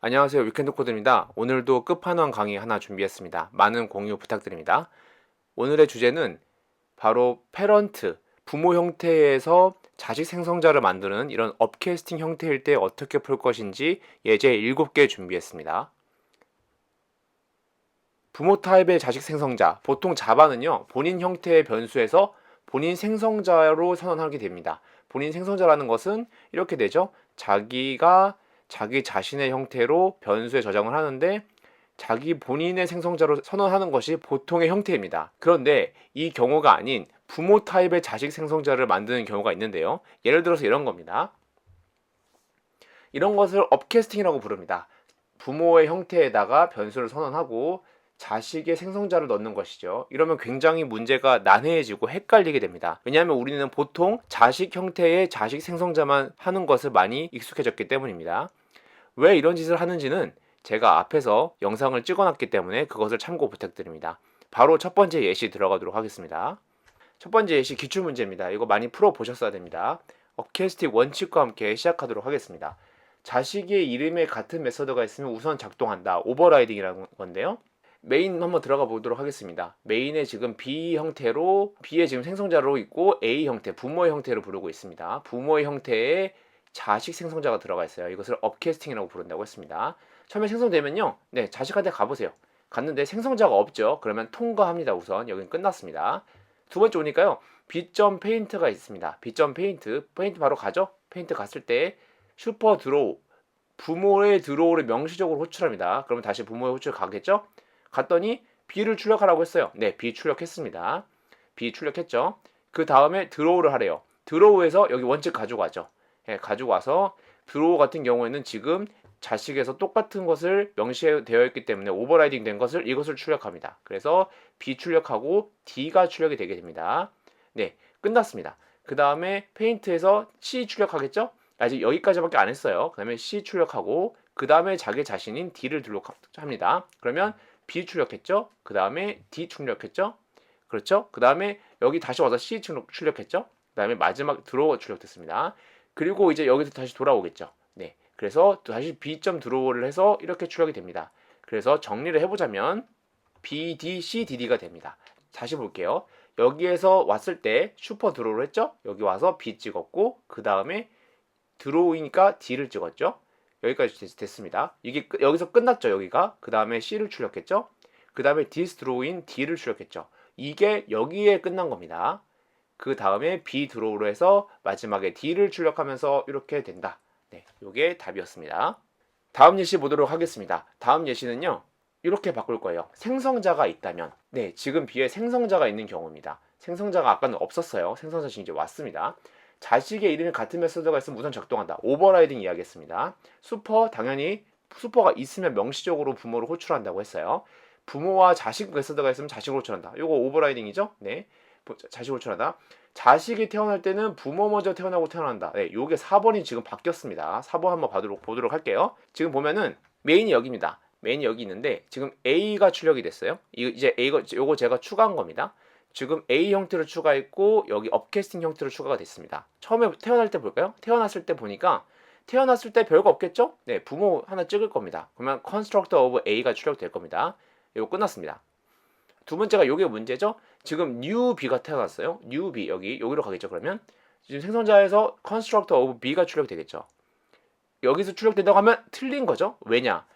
안녕하세요. 위켄드 코드입니다. 오늘도 끝판왕 강의 하나 준비했습니다. 많은 공유 부탁드립니다. 오늘의 주제는 바로 패런트, 부모 형태에서 자식 생성자를 만드는 이런 업캐스팅 형태일 때 어떻게 풀 것인지 예제 7개 준비했습니다. 부모 타입의 자식 생성자, 보통 자바는요, 본인 형태의 변수에서 본인 생성자로 선언하게 됩니다. 본인 생성자라는 것은 이렇게 되죠. 자기가 자기 자신의 형태로 변수에 저장을 하는데 자기 본인의 생성자로 선언하는 것이 보통의 형태입니다. 그런데 이 경우가 아닌 부모 타입의 자식 생성자를 만드는 경우가 있는데요. 예를 들어서 이런 겁니다. 이런 것을 업캐스팅이라고 부릅니다. 부모의 형태에다가 변수를 선언하고 자식의 생성자를 넣는 것이죠. 이러면 굉장히 문제가 난해해지고 헷갈리게 됩니다. 왜냐하면 우리는 보통 자식 형태의 자식 생성자만 하는 것을 많이 익숙해졌기 때문입니다. 왜 이런 짓을 하는지는 제가 앞에서 영상을 찍어놨기 때문에 그것을 참고 부탁드립니다. 바로 첫 번째 예시 들어가도록 하겠습니다. 첫 번째 예시 기출 문제입니다. 이거 많이 풀어 보셨어야 됩니다. 어캐스틱 원칙과 함께 시작하도록 하겠습니다. 자식의 이름에 같은 메서드가 있으면 우선 작동한다. 오버라이딩이라는 건데요. 메인 한번 들어가 보도록 하겠습니다. 메인에 지금 B 형태로 B의 지금 생성자로 있고 A 형태, 부모의 형태로 부르고 있습니다. 부모의 형태에 자식 생성자가 들어가 있어요. 이것을 업캐스팅이라고 부른다고 했습니다. 처음에 생성되면요. 네, 자식한테 가보세요. 갔는데 생성자가 없죠. 그러면 통과합니다. 우선 여기는 끝났습니다. 두 번째 오니까요. B.점 페인트가 있습니다. B.점 페인트, 페인트 바로 가죠. 페인트 갔을 때 슈퍼 드로우, 부모의 드로우를 명시적으로 호출합니다. 그러면 다시 부모의 호출 가겠죠? 갔더니 B를 출력하라고 했어요. 네, B 출력했습니다. B 출력했죠. 그 다음에 드로우를 하래요. 드로우에서 여기 원칙 가지고 가죠. 예, 가지고 와서 드로우 같은 경우에는 지금 자식에서 똑같은 것을 명시되어 있기 때문에 오버라이딩 된 것을 이것을 출력합니다. 그래서 B 출력하고 D가 출력이 되게 됩니다. 네, 끝났습니다. 그 다음에 페인트에서 C 출력하겠죠? 아직 여기까지밖에 안 했어요. 그 다음에 C 출력하고 그 다음에 자기 자신인 D를 출력합니다. 그러면 B 출력했죠? 그 다음에 D 출력했죠? 그렇죠? 그 다음에 여기 다시 와서 C 출력했죠? 그 다음에 마지막 드로우 출력됐습니다. 그리고 이제 여기서 다시 돌아오겠죠. 네. 그래서 다시 B점 드로우를 해서 이렇게 출력이 됩니다. 그래서 정리를 해보자면 B, D, C, D, D가 됩니다. 다시 볼게요. 여기에서 왔을 때 슈퍼 드로우를 했죠? 여기 와서 B 찍었고 그 다음에 드로우이니까 D를 찍었죠? 여기까지 됐습니다. 이게 여기서 끝났죠, 여기가. 그 다음에 C를 출력했죠? 그 다음에 디스 드로우인 D를 출력했죠. 이게 여기에 끝난 겁니다. 그 다음에 B 드로우로 해서 마지막에 D를 출력하면서 이렇게 된다. 네, 이게 답이었습니다. 다음 예시 보도록 하겠습니다. 다음 예시는요. 이렇게 바꿀 거예요. 생성자가 있다면 네, 지금 B에 생성자가 있는 경우입니다. 생성자가 아까는 없었어요. 생성자 지금 이제 왔습니다. 자식의 이름이 같은 메소드가 있으면 우선 작동한다. 오버라이딩 이야기했습니다. 슈퍼 당연히 슈퍼가 있으면 명시적으로 부모를 호출한다고 했어요. 부모와 자식 메소드가 있으면 자식을 호출한다. 이거 오버라이딩이죠? 네. 자식을 호출한다. 자식이 태어날 때는 부모 먼저 태어나고 태어난다. 네, 요게 4번이 지금 바뀌었습니다. 4번 한번 보도록, 보도록 할게요. 지금 보면은 메인이 여기입니다. 메인이 여기 있는데 지금 A가 출력이 됐어요. 이제 A가 요거 제가 추가한 겁니다. 지금 A 형태로 추가했고 여기 업캐스팅 형태로 추가가 됐습니다. 처음에 태어날 때 볼까요? 태어났을 때 보니까 태어났을 때 별거 없겠죠? 네, 부모 하나 찍을 겁니다. 그러면 constructor of A가 출력될 겁니다. 이거 끝났습니다. 두 번째가 요게 문제죠. 지금 new B가 태어났어요. new B 여기 여기로 가겠죠. 그러면 지금 생성자에서 constructor of B가 출력되겠죠. 여기서 출력된다고 하면 틀린 거죠. 왜냐?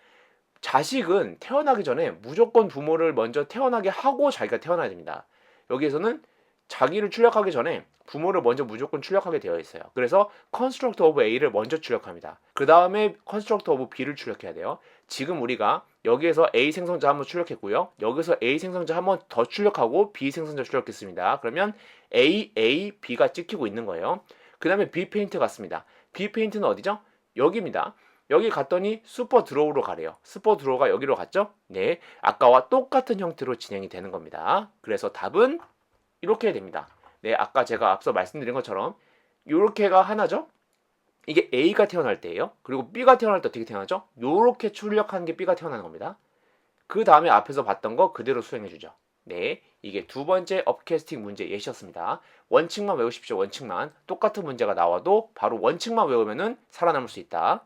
자식은 태어나기 전에 무조건 부모를 먼저 태어나게 하고 자기가 태어나야 됩니다. 여기에서는 자기를 출력하기 전에 부모를 먼저 무조건 출력하게 되어 있어요. 그래서 construct of A를 먼저 출력합니다. 그 다음에 construct of B를 출력해야 돼요. 지금 우리가 여기에서 A 생성자 한번 출력했고요. 여기서 A 생성자 한번 더 출력하고 B 생성자 출력했습니다. 그러면 A, A, B가 찍히고 있는 거예요. 그 다음에 B 페인트 갔습니다. B 페인트는 어디죠? 여기입니다. 여기 갔더니 슈퍼 드로우로 가래요. 슈퍼 드로우가 여기로 갔죠? 네. 아까와 똑같은 형태로 진행이 되는 겁니다. 그래서 답은 이렇게 됩니다. 네, 아까 제가 앞서 말씀드린 것처럼 이렇게가 하나죠? 이게 A가 태어날 때예요. 그리고 B가 태어날 때 어떻게 태어나죠? 이렇게 출력하는 게 B가 태어나는 겁니다. 그 다음에 앞에서 봤던 거 그대로 수행해 주죠. 네, 이게 두 번째 업캐스팅 문제 예시였습니다. 원칙만 외우십시오. 원칙만. 똑같은 문제가 나와도 바로 원칙만 외우면은 살아남을 수 있다.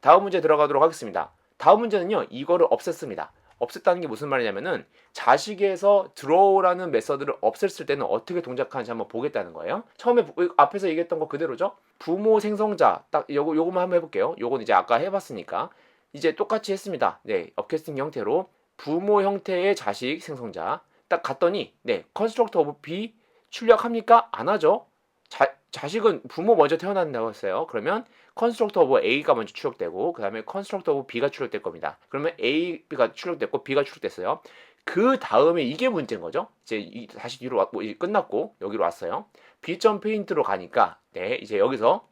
다음 문제 들어가도록 하겠습니다. 다음 문제는요. 이거를 없앴습니다. 없앴다는 게 무슨 말이냐면은 자식에서 draw라는 메서드를 없앴을 때는 어떻게 동작하는지 한번 보겠다는 거예요. 처음에 부- 앞에서 얘기했던 거 그대로죠. 부모 생성자 딱 요거 요거만 한번 해볼게요. 요건 이제 아까 해봤으니까 이제 똑같이 했습니다. 네, 업캐스팅 형태로 부모 형태의 자식 생성자 딱 갔더니 네, construct of B 출력합니까? 안 하죠. 자, 자식은 부모 먼저 태어난다고 했어요. 그러면 construct of A가 먼저 출력되고 그 다음에 construct of B가 출력될 겁니다. 그러면 A가 출력됐고 B가 출력됐어요. 그 다음에 이게 문제인 거죠. 이제 이- 다시 뒤로 왔고 끝났고 여기로 왔어요. B.paint로 페인트로 가니까 네 이제 여기서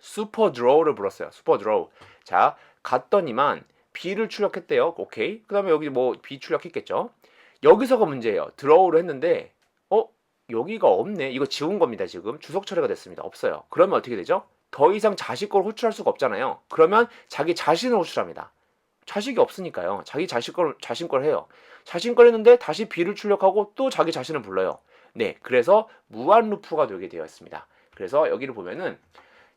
super draw를 불렀어요. super draw. 자 갔더니만 B를 출력했대요. 오케이. 그 다음에 여기 뭐 B 출력했겠죠. 여기서가 문제예요. draw를 했는데 어 여기가 없네. 이거 지운 겁니다. 지금 주석 처리가 됐습니다. 없어요. 그러면 어떻게 되죠? 더 이상 자식 걸 호출할 수가 없잖아요. 그러면 자기 자신을 호출합니다. 자식이 없으니까요. 자기 자식 걸 자신 걸 해요. 자신 걸 했는데 다시 B를 출력하고 또 자기 자신을 불러요. 네, 그래서 무한 루프가 되게 되어 있습니다. 그래서 여기를 보면은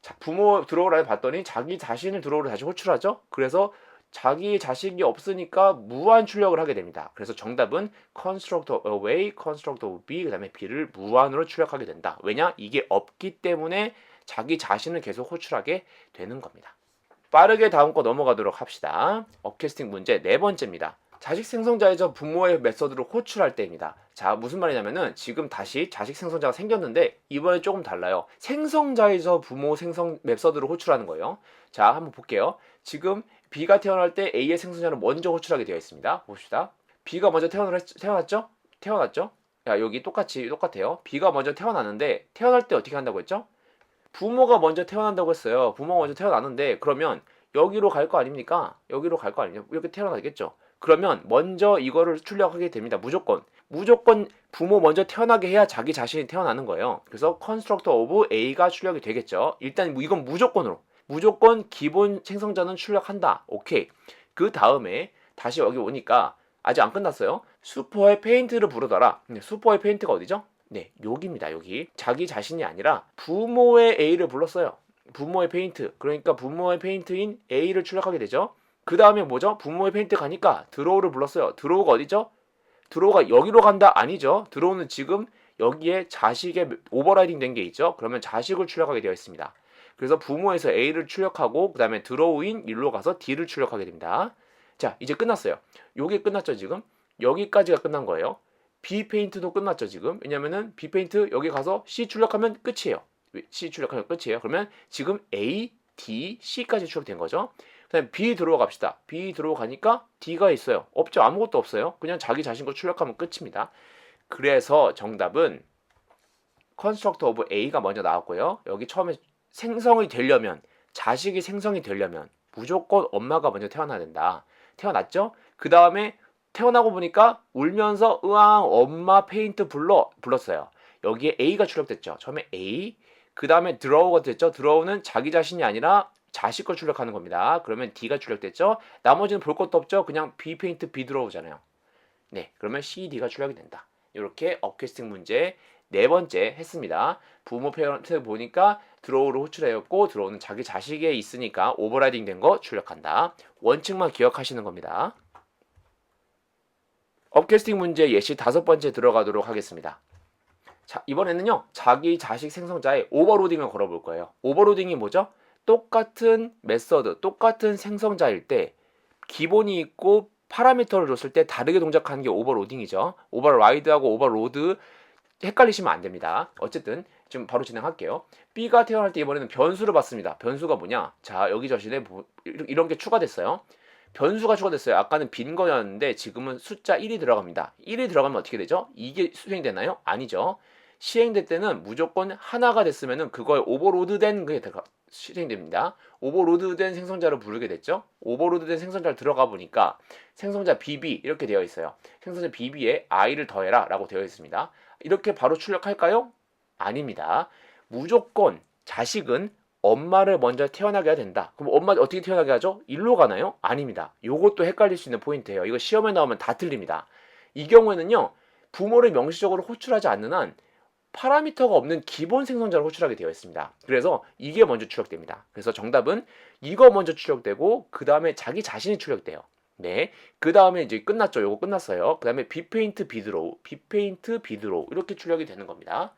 자, 부모 들어오라 봤더니 자기 자신을 들어오라 다시 호출하죠. 그래서 자기 자식이 없으니까 무한 출력을 하게 됩니다. 그래서 정답은 construct of A, construct of B, 그 다음에 B를 무한으로 출력하게 된다. 왜냐? 이게 없기 때문에 자기 자신을 계속 호출하게 되는 겁니다. 빠르게 다음 거 넘어가도록 합시다. 업캐스팅 문제 네 번째입니다. 자식 생성자에서 부모의 메서드를 호출할 때입니다. 자, 무슨 말이냐면은 지금 다시 자식 생성자가 생겼는데 이번에 조금 달라요. 생성자에서 부모 생성 메서드를 호출하는 거예요. 자, 한번 볼게요. 지금 B가 태어날 때 A의 생성자를 먼저 호출하게 되어 있습니다. 봅시다. B가 먼저 태어날, 태어났죠? 태어났죠? 야, 여기 똑같이 똑같아요. B가 먼저 태어났는데 태어날 때 어떻게 한다고 했죠? 부모가 먼저 태어난다고 했어요. 부모가 먼저 태어났는데 그러면 여기로 갈 거 아닙니까? 여기로 갈 거 아니냐? 이렇게 태어나겠죠. 그러면 먼저 이거를 출력하게 됩니다. 무조건. 무조건 부모 먼저 태어나게 해야 자기 자신이 태어나는 거예요. 그래서 constructor of A가 출력이 되겠죠. 일단 뭐 이건 무조건으로. 무조건 기본 생성자는 출력한다. 오케이. 그 다음에 다시 여기 오니까 아직 안 끝났어요. 슈퍼의 페인트를 부르더라. 네, 슈퍼의 페인트가 어디죠? 네, 여기입니다. 여기 자기 자신이 아니라 부모의 A를 불렀어요. 부모의 페인트. 그러니까 부모의 페인트인 A를 출력하게 되죠. 그 다음에 뭐죠? 부모의 페인트 가니까 드로우를 불렀어요. 드로우가 어디죠? 드로우가 여기로 간다? 아니죠. 드로우는 지금 여기에 자식의 오버라이딩 된 게 있죠. 그러면 자식을 출력하게 되어 있습니다. 그래서 부모에서 A를 출력하고 그 다음에 드로우인 일로 가서 D를 출력하게 됩니다. 자, 이제 끝났어요. 요게 끝났죠, 지금? 여기까지가 끝난 거예요. B 페인트도 끝났죠, 지금? 왜냐면은 B 페인트 여기 가서 C 출력하면 끝이에요. C 출력하면 끝이에요. 그러면 지금 A, D, C까지 출력된 거죠. 그다음에 B 들어와 갑시다. B 들어와 가니까 D가 있어요. 없죠. 아무것도 없어요. 그냥 자기 자신 거 출력하면 끝입니다. 그래서 정답은 construct of A가 먼저 나왔고요. 여기 처음에 생성이 되려면 자식이 생성이 되려면 무조건 엄마가 먼저 태어나야 된다. 태어났죠? 그 다음에 태어나고 보니까 울면서 으앙 엄마 페인트 불러 불렀어요. 여기에 A가 출력됐죠. 처음에 A 그 다음에 드로우가 됐죠. 드로우는 자기 자신이 아니라 자식 걸 출력하는 겁니다. 그러면 D가 출력됐죠. 나머지는 볼 것도 없죠. 그냥 B 페인트 B 드로우잖아요. 네, 그러면 C, D가 출력이 된다. 이렇게 업캐스팅 문제 네 번째 했습니다. 부모 페어런트 보니까 드로우를 호출하였고 드로우는 자기 자식에 있으니까 오버라이딩 된 거 출력한다. 원칙만 기억하시는 겁니다. 업캐스팅 문제 예시 다섯 번째 들어가도록 하겠습니다. 자, 이번에는요. 자기 자식 생성자에 오버로딩을 걸어볼 거예요. 오버로딩이 뭐죠? 똑같은 메서드, 똑같은 생성자일 때 기본이 있고 파라미터를 줬을 때 다르게 동작하는 게 오버로딩이죠. 오버라이드하고 오버로드 헷갈리시면 안 됩니다. 어쨌든 지금 바로 진행할게요. B가 태어날 때 이번에는 변수를 받습니다. 변수가 뭐냐? 자, 여기 저신에 뭐- 이런 게 추가됐어요. 변수가 추가됐어요. 아까는 빈 거였는데 지금은 숫자 1이 들어갑니다. 1이 들어가면 어떻게 되죠? 이게 수행되나요? 아니죠. 시행될 때는 무조건 하나가 됐으면은 그거에 오버로드된 게 들어가- 실행됩니다. 오버로드된 생성자를 부르게 됐죠. 오버로드된 생성자를 들어가 보니까 생성자 BB 이렇게 되어 있어요. 생성자 BB에 i를 더해라라고 되어 있습니다. 이렇게 바로 출력할까요? 아닙니다. 무조건 자식은 엄마를 먼저 태어나게 해야 된다. 그럼 엄마 어떻게 태어나게 하죠? 일로 가나요? 아닙니다. 요것도 헷갈릴 수 있는 포인트예요. 이거 시험에 나오면 다 틀립니다. 이 경우에는요. 부모를 명시적으로 호출하지 않는 한 파라미터가 없는 기본 생성자를 호출하게 되어 있습니다. 그래서 이게 먼저 출력됩니다. 그래서 정답은 이거 먼저 출력되고 그 다음에 자기 자신이 출력돼요. 네. 그 다음에 이제 끝났죠. 요거 끝났어요. 그 다음에 비페인트 비드로우, 비페인트 비드로우 이렇게 출력이 되는 겁니다.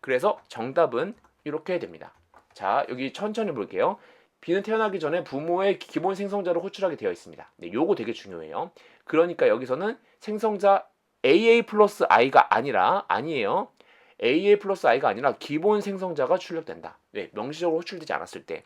그래서 정답은 이렇게 됩니다. 자, 여기 천천히 볼게요. B는 태어나기 전에 부모의 기본 생성자를 호출하게 되어 있습니다. 네, 요거 되게 중요해요. 그러니까 여기서는 생성자 AA 플러스 I가 아니라 아니에요. AA 플러스 I가 아니라 기본 생성자가 출력된다. 네, 명시적으로 호출되지 않았을 때.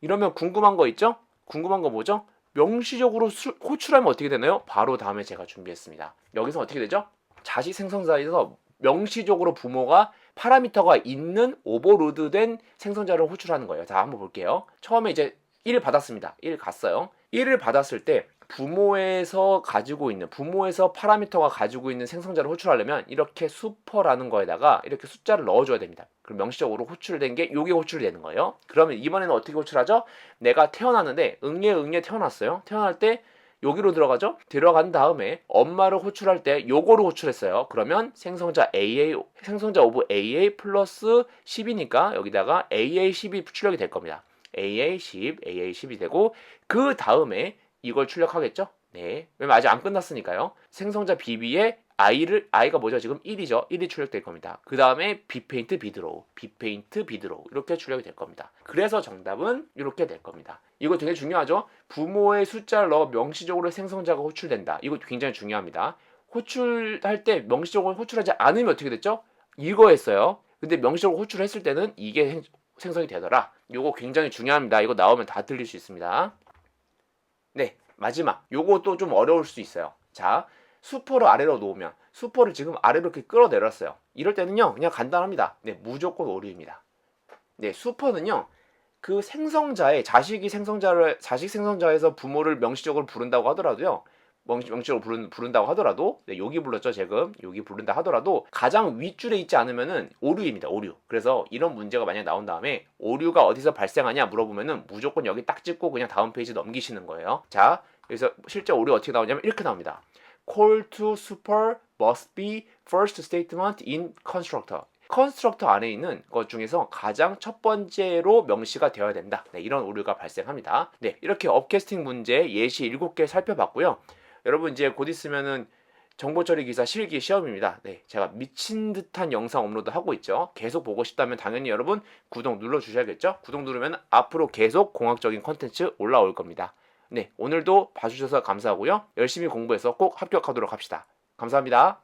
이러면 궁금한 거 있죠? 궁금한 거 뭐죠? 명시적으로 수- 호출하면 어떻게 되나요? 바로 다음에 제가 준비했습니다. 여기서 어떻게 되죠? 자식 생성자에서 명시적으로 부모가 파라미터가 있는 오버로드된 생성자를 호출하는 거예요. 자, 한번 볼게요. 처음에 이제 1 받았습니다. 1 갔어요. 1을 받았을 때 부모에서 가지고 있는 부모에서 파라미터가 가지고 있는 생성자를 호출하려면 이렇게 슈퍼라는 거에다가 이렇게 숫자를 넣어줘야 됩니다. 그럼 명시적으로 호출된 게 요게 호출이 되는 거예요. 그러면 이번에는 어떻게 호출하죠? 내가 태어났는데 응애 응애 태어났어요. 태어날 때 여기로 들어가죠? 들어간 다음에 엄마를 호출할 때 요거로 호출했어요. 그러면 생성자 AA, 생성자 오브 AA 플러스 10이니까 여기다가 AA10이 출력이 될 겁니다. AA10, AA10이 되고 그 다음에 이걸 출력하겠죠? 네. 왜냐면 아직 안 끝났으니까요. 생성자 BB에 i를 i가 뭐죠? 지금 1이죠. 1이 출력될 겁니다. 그 다음에 비페인트 비드로우, 비페인트 비드로우 이렇게 출력이 될 겁니다. 그래서 정답은 이렇게 될 겁니다. 이거 되게 중요하죠? 부모의 숫자를 넣어 명시적으로 생성자가 호출된다. 이거 굉장히 중요합니다. 호출할 때 명시적으로 호출하지 않으면 어떻게 됐죠? 이거 했어요. 근데 명시적으로 호출했을 때는 이게 생- 생성이 되더라. 이거 굉장히 중요합니다. 이거 나오면 다 틀릴 수 있습니다. 네, 마지막. 요것도 좀 어려울 수 있어요. 자, 수퍼를 아래로 놓으면 수퍼를 지금 아래로 이렇게 끌어내렸어요. 이럴 때는요, 그냥 간단합니다. 네, 무조건 오류입니다. 네, 수퍼는요, 그 생성자의 자식이 생성자를 자식 생성자에서 부모를 명시적으로 부른다고 하더라도요. 명시, 명시적으로 부른, 부른다고 하더라도 네, 여기 불렀죠 지금 여기 부른다 하더라도 가장 윗줄에 있지 않으면은 오류입니다 오류 그래서 이런 문제가 만약 나온 다음에 오류가 어디서 발생하냐 물어보면은 무조건 여기 딱 찍고 그냥 다음 페이지 넘기시는 거예요 자 그래서 실제 오류 어떻게 나오냐면 이렇게 나옵니다 call to super must be first statement in constructor 컨스트럭터 안에 있는 것 중에서 가장 첫 번째로 명시가 되어야 된다. 네, 이런 오류가 발생합니다. 네, 이렇게 업캐스팅 문제 예시 7개 살펴봤고요. 여러분 이제 곧 있으면은 정보 처리 기사 실기 시험입니다. 네, 제가 미친 듯한 영상 업로드 하고 있죠. 계속 보고 싶다면 당연히 여러분 구독 눌러 주셔야겠죠. 구독 누르면 앞으로 계속 공학적인 컨텐츠 올라올 겁니다. 네, 오늘도 봐주셔서 감사하고요. 열심히 공부해서 꼭 합격하도록 합시다. 감사합니다.